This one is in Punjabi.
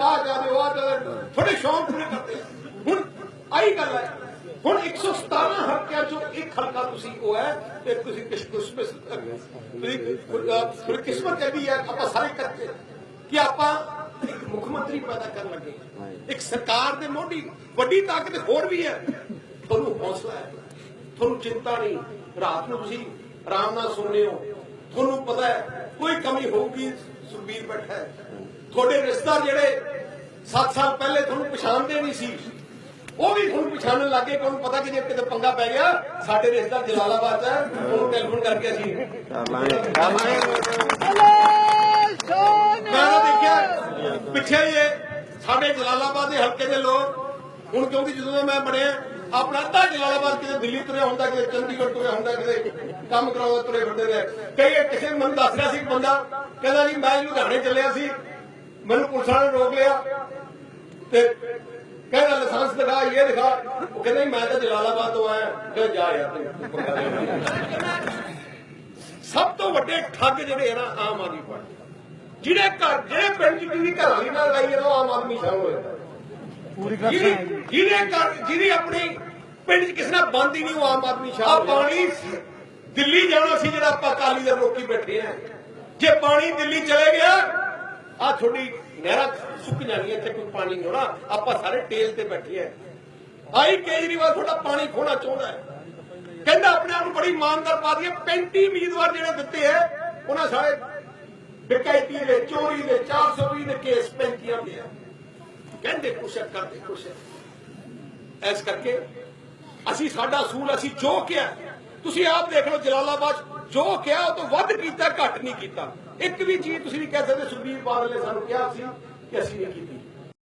ਆ ਜਾ ਦਿਓ ਥੋੜੇ ਸ਼ੌਂਕ ਪੂਰੇ ਕਰਦੇ ਆ। ਹੁਣ ਆਈ ਗੱਲ ਹੈ। ਹੁਣ 117 ਹਲਕਿਆਂ ਚੋਂ ਇੱਕ ਹਲਕਾ ਤੁਸੀਂ ਉਹ ਹੈ ਤੇ ਤੁਸੀਂ ਕਿਸ ਕਿਸਮਤ ਤੁਸੀਂ ਕਿਸਮਤ ਇਹ ਵੀ ਹੈ ਆਪਾਂ ਸਾਰੇ ਇਕੱਠੇ। ਕਿ ਆਪਾਂ ਇੱਕ ਮੁੱਖ ਮੰਤਰੀ ਪੈਦਾ ਕਰਨ ਲੱਗੇ। ਇੱਕ ਸਰਕਾਰ ਦੇ ਮੋਢੀ ਵੱਡੀ ਤਾਕਤ ਹੋਰ ਵੀ ਹੈ। ਤੁਹਾਨੂੰ ਹੌਸਲਾ ਹੈ। ਤੁਹਾਨੂੰ ਚਿੰਤਾ ਨਹੀਂ। ਰਾਤ ਨੂੰ ਤੁਸੀਂ ਆਰਾਮ ਨਾਲ ਸੌਂਦੇ ਹੋ। ਤੁਹਾਨੂੰ ਪਤਾ ਹੈ ਕੋਈ ਕਮੀ ਹੋਊਗੀ ਸੁਖਬੀਰ ਬੈਠਾ ਤੁਹਾਡੇ ਰਿਸ਼ਤੇਦਾਰ ਜਿਹੜੇ 7 ਸਾਲ ਪਹਿਲੇ ਤੁਹਾਨੂੰ ਪਛਾਣਦੇ ਨਹੀਂ ਸੀ, ਉਹ ਵੀ ਤੁਹਾਨੂੰ ਪਛਾਣਨ ਲੱਗੇ ਕਿ ਉਹਨੂੰ ਪਤਾ ਕਿ ਜੇ ਕਿਤੇ ਪੰਗਾ ਪੈ ਗਿਆ, ਸਾਡੇ ਰਿਸ਼ਤੇਦਾਰ ਜਲਾਲਾਬਾਦ ਚ ਉਹਨੂੰ ਟੈਲੀਫੋਨ ਕਰਕੇ ਅਸੀਂ ਮੈਂ ਦੇਖਿਆ, ਪਿੱਛੇ ਜੇ ਸਾਡੇ ਜਲਾਲਾਬਾਦ ਦੇ ਹਲਕੇ ਦੇ ਲੋਕ, ਹੁਣ ਕਿਉਂਕਿ ਜਦੋਂ ਦਾ ਮੈਂ ਬਣਿਆ ਆਪਣਾ ਅੱਧਾ ਜਲਾਲਾਬਾਦ ਕਿਤੇ ਦਿੱਲੀ ਤੁਰਿਆ ਹੁੰਦਾ, ਕਿਤੇ ਚੰਡੀਗੜ੍ਹ ਤੁਰਿਆ ਹੁੰਦਾ, ਕਿਤੇ ਕੰਮ ਕਰਾਉਂਦਾ, ਤੁਰੇ ਫਿਰਦੇ ਨੇ ਕਈ ਕਿਸੇ ਮੈਨੂੰ ਦੱਸ ਰਿਹਾ ਸੀ, ਬੰਦਾ ਕਹਿੰਦਾ ਜੀ, ਮੈਂ ਲੁਧਿਆਣੇ ਚੱਲਿਆ ਸੀ, ਮੈਨੂੰ ਪੁਲਿਸ ਵਾਲੇ ਰੋਕ ਲਿਆ। ਤੇ ਕਹਿੰਦਾ, ਲਾਇਸੈਂਸ ਦਿਖਾ, ਇਹ ਦਿਖਾ। ਉਹ ਕਹਿੰਦਾ, ਮੈਂ ਤਾਂ ਜਲਾਲਾਬਾਦ ਤੋਂ ਆਇਆ। ਕਹਿੰਦਾ, ਜਾ ਯਾਰ ਸਭ ਤੋਂ ਵੱਡੇ ਠੱਗ ਜਿਹੜੇ ਆ ਨਾ, ਆਮ ਆਦਮੀ ਪਾਰਟੀ। ਜਿਹੜੇ ਘਰ, ਜਿਹੜੇ ਪਿੰਡ ਚ ਜਿਹਦੀ ਘਰ ਵਾਲੀ ਨਾਲ ਲਾਈ ਜਾਂਦਾ ਆਮ ਆਦਮੀ ਸ਼ਾਮਲ ਹੋਇਆ ਜਿਹਦੀ ਜਿਹਦੇ ਘਰ ਜਿਹਦੀ ਆਪਣੀ ਪਿੰਡ ਚ ਕਿਸੇ ਨਾਲ ਬੰਦ ਹੀ ਨਹੀਂ ਉਹ ਆਮ ਆਦਮੀ ਸ਼ਾਮਲ ਪਾਣੀ ਦਿੱਲੀ ਜਾਣਾ ਸੀ ਜਿਹੜਾ ਆਪਾਂ ਅਕਾਲੀ ਦੇ ਲੋਕੀ ਬੈਠੇ ਆ। ਜੇ ਪਾਣੀ ਦਿੱਲੀ ਚਲੇ ਗਿਆ ਆ ਥੋੜੀ ਨਹਿਰਾਂ ਸੁੱਕ ਜਾਣੀ ਇੱਥੇ ਕੋਈ ਪਾਣੀ ਨਹੀਂ ਹੋਣਾ। ਆਪਾਂ ਸਾਰੇ ਟੇਲ ਤੇ ਬੈਠੇ ਆ। ਆਈ ਕੇਜਰੀਵਾਲ ਤੁਹਾਡਾ ਪਾਣੀ ਖੋਣਾ ਚਾਹੁੰਦਾ ਹੈ। ਕਹਿੰਦਾ ਆਪਣੇ ਆਪ ਨੂੰ ਬੜੀ ਇਮਾਨਦਾਰ ਪਾ ਦਈਏ। 35 ਉਮੀਦਵਾਰ ਜਿਹੜੇ ਦਿੱਤੇ ਐ ਉਹਨਾਂ ਸਾਰੇ ਡਕੈਤੀ ਦੇ ਚੋਰੀ ਦੇ 420 ਦੇ ਕੇਸ 35 ਦੇ ਆ। ਕਹਿੰਦੇ ਕੁਛ ਕਰਦੇ, ਕੁਛ ਹੈ। ਇਸ ਕਰਕੇ ਅਸੀਂ ਸਾਡਾ ਅਸੂਲ ਅਸੀਂ ਜੋ ਕਿਹਾ, ਤੁਸੀਂ ਆਪ ਦੇਖ ਲਓ ਜਲਾਲਾਬਾਦ ਜੋ ਕਿਹਾ ਉਹ ਤੋਂ ਵੱਧ ਕੀਤਾ, ਘੱਟ ਨਹੀਂ ਕੀਤਾ ਇੱਕ ਵੀ ਚੀਜ਼ ਤੁਸੀਂ ਨਹੀਂ ਕਹਿ ਸਕਦੇ, ਸੁਖਬੀਰ ਬਾਦਲ ਨੇ ਸਾਨੂੰ ਕਿਹਾ ਸੀ ਕਿ ਅਸੀਂ ਨਹੀਂ ਕੀਤੀ